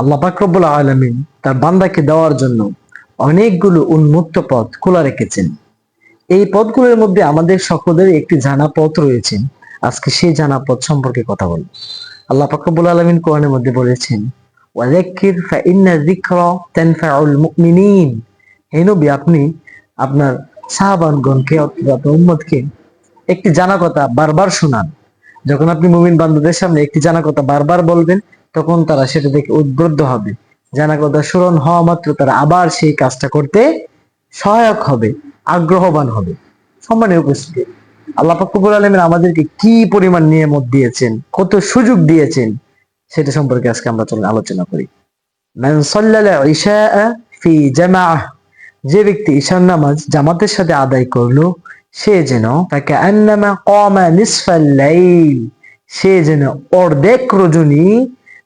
আল্লাহ পাকরবুল আলমিন তার বান্দাকে দেওয়ার জন্য অনেকগুলো উন্মুক্ত পথ খোলা রেখেছেন। এই পথগুলোর মধ্যে আমাদের সকলের একটি জানা পথ রয়েছে। আজকে সেই জানা পথ সম্পর্কে কথা বলব। আল্লাহ পাকরবুল আলমিন কোরআনের মধ্যে বলেছেন ওয়াজাক্কির ফাইন্না যিকরা তানফাউল মুমিনিন। হে নবী, আপনি আপনার সাহাবানগণকে আপনার উম্মতকে একটি জানা কথা বারবার শোনান। যখন আপনি মুমিন বান্ধবদের সামনে একটি জানা কথা বারবার বলবেন তখন তারা সেটা দেখে উদ্বুদ্ধ হবে। জানা কথা স্মরণ হওয়া মাত্র তারা আবার সেই কাজটা করতে সহায়ক হবে, আগ্রহবান হবে। সম্মানীয় উপস্থিতি, আল্লাহ পাকুবুল আলমের আমাদেরকে কি পরিমাণ নিয়ামত দিয়েছেন, কত সুযোগ দিয়েছেন, সেটা সম্পর্কে আজকে আমরা চলুন আলোচনা করি। ফি যে ব্যক্তি ঈশান নামাজ জামাতের সাথে আদায় করল, সে যেন তাকে সে যেন অর্ধেক রজনী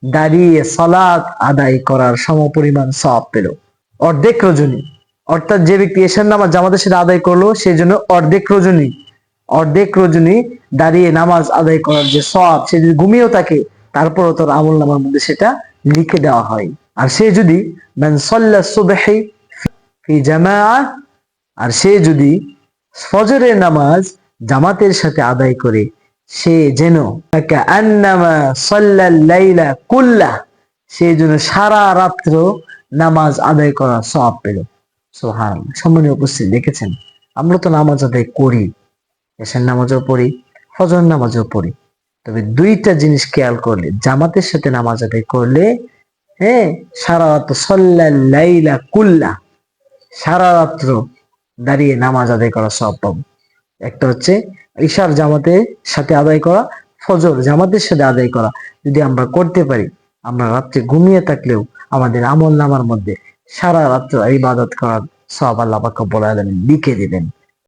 দাঁড়িয়ে সালাত আদায় করার সমপরিমাণ সওয়াব পেল। অর্ধেক রজনী। অর্থাৎ যে ব্যক্তি ঈশান নামাজ জামাতের সাথে আদায় করল, সেই জন্য অর্ধেক রজনী। অর্ধেক রজনী দাঁড়িয়ে নামাজ আদায় করার যে সব সে যদি ঘুমিয়েও থাকে, তারপরও তার আমল নামার মধ্যে সেটা লিখে দেওয়া হয়। আর সে যদি আর সে যদি ফজরের নামাজ জামাতের সাথে আদায় করে সে যেন কুল্লা, সে যেন সারা রাত্র নামাজ আদায় করা সব পেল। সোহান উপস্থিত দেখেছেন, আমরা তো নামাজ আদায় করি এসার নামাজও পড়ি ফজর নামাজও পড়ি। তবে দুইটা জিনিস খেয়াল করলে, জামাতের সাথে নামাজ আদায় করলে হ্যাঁ সারা রাত সল্লাল লাইলা কুল্লা, সারা রাত্র দাঁড়িয়ে নামাজ আদায় করা সব পাবো। একটা হচ্ছে ঈশার জামাতের সাথে আদায় করা, ফজর জামাতের সাথে আদায় করা। যদি আমরা করতে পারি, আমরা রাত্রে ঘুমিয়ে থাকলেও আমাদের আমল নামার মধ্যে সারা রাত্র ইবাদত করার সব আল্লাহ পাক বলে লিখে